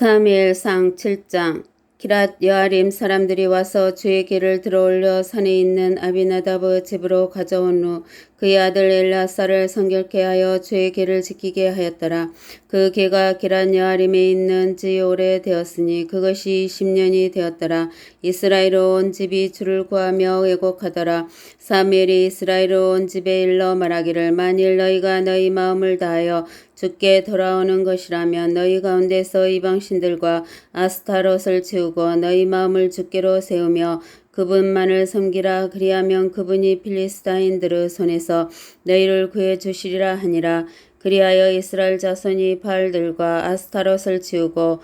사무엘상 7장 기랏 여아림 사람들이 와서 주의 길을 들어올려 산에 있는 아비나다브 집으로 가져온 후 그의 아들 엘라사를 성결케 하여 주의 길을 지키게 하였더라. 그 개가 기랏 여아림에 있는 지 오래 되었으니 그것이 10년이 되었더라. 이스라엘 온 집이 주를 구하며 왜곡하더라. 사무엘이 이스라엘 온 집에 일러 말하기를 만일 너희가 너희 마음을 다하여 주께 돌아오는 것이라면 너희 가운데서 이방신들과 아스타롯을 치우고 너희 마음을 주께로 세우며 그분만을 섬기라. 그리하면 그분이 필리스타인들의 손에서 너희를 구해 주시리라 하니라. 그리하여 이스라엘 자손이 바알들과 아스타롯을 치우고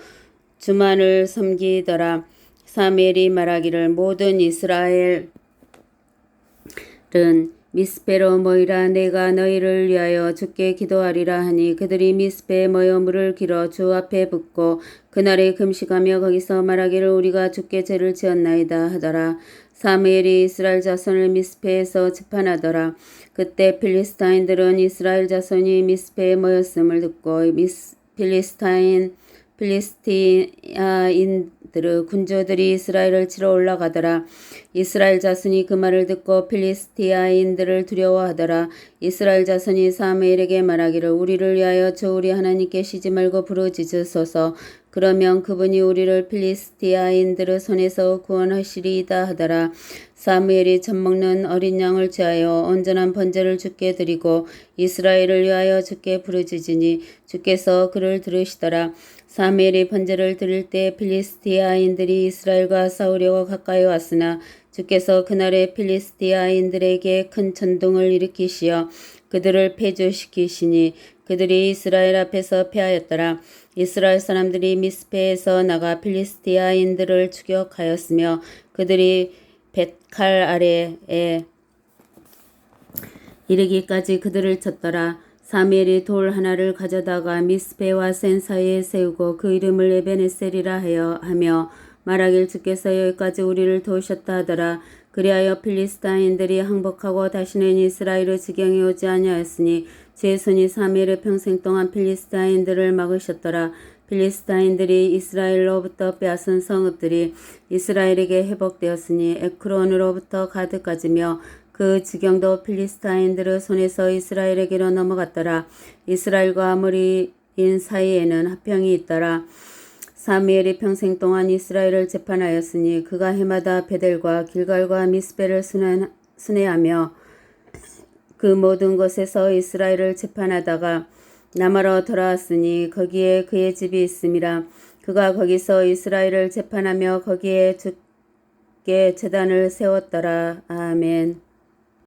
주만을 섬기더라. 사무엘이 말하기를 모든 이스라엘은 미스페로 모이라 내가 너희를 위하여 주께 기도하리라 하니 그들이 미스페에 모여 물을 길어 주 앞에 붓고 그날에 금식하며 거기서 말하기를 우리가 주께 죄를 지었나이다 하더라. 사무엘이 이스라엘 자손을 미스페에서 재판하더라. 그때 필리스타인들은 이스라엘 자손이 미스페에 모였음을 듣고 미스 필리스타인 필리스티아인 들의 군주들이 이스라엘을 치러 올라가더라. 이스라엘 자손이 그 말을 듣고 필리스티아인들을 두려워하더라. 이스라엘 자손이 사무엘에게 말하기를 우리를 위하여 저 우리 하나님께 쉬지 말고 부르짖으소서. 그러면 그분이 우리를 필리스티아인들의 손에서 구원하시리이다 하더라. 사무엘이 젖먹는 어린 양을 취하여 온전한 번제를 주께 드리고 이스라엘을 위하여 주께 부르짖으니 주께서 그를 들으시더라. 사무엘이 번제를 드릴 때 필리스티아인들이 이스라엘과 싸우려고 가까이 왔으나 주께서 그날에 필리스티아인들에게 큰 천둥을 일으키시어 그들을 패주시키시니 그들이 이스라엘 앞에서 패하였더라. 이스라엘 사람들이 미스페에서 나가 필리스티아인들을 추격하였으며 그들이 벳칼 아래에 이르기까지 그들을 쳤더라. 사무엘이 돌 하나를 가져다가 미스페와 센 사이에 세우고 그 이름을 에베네셀이라 하여 하며 말하길 주께서 여기까지 우리를 도우셨다 하더라. 그리하여 필리스타인들이 항복하고 다시는 이스라엘의 지경에 오지 아니하였으니 제 손이 사무엘의 평생 동안 필리스타인들을 막으셨더라. 필리스타인들이 이스라엘로부터 빼앗은 성읍들이 이스라엘에게 회복되었으니 에크론으로부터 가드까지며 그 지경도 필리스타인들의 손에서 이스라엘에게로 넘어갔더라. 이스라엘과 아무리인 사이에는 합평이 있더라. 사무엘이 평생 동안 이스라엘을 재판하였으니 그가 해마다 베델과 길갈과 미스베를 순회하며 그 모든 곳에서 이스라엘을 재판하다가 남아로 돌아왔으니 거기에 그의 집이 있음이라 그가 거기서 이스라엘을 재판하며 거기에 주께 재단을 세웠더라 아멘.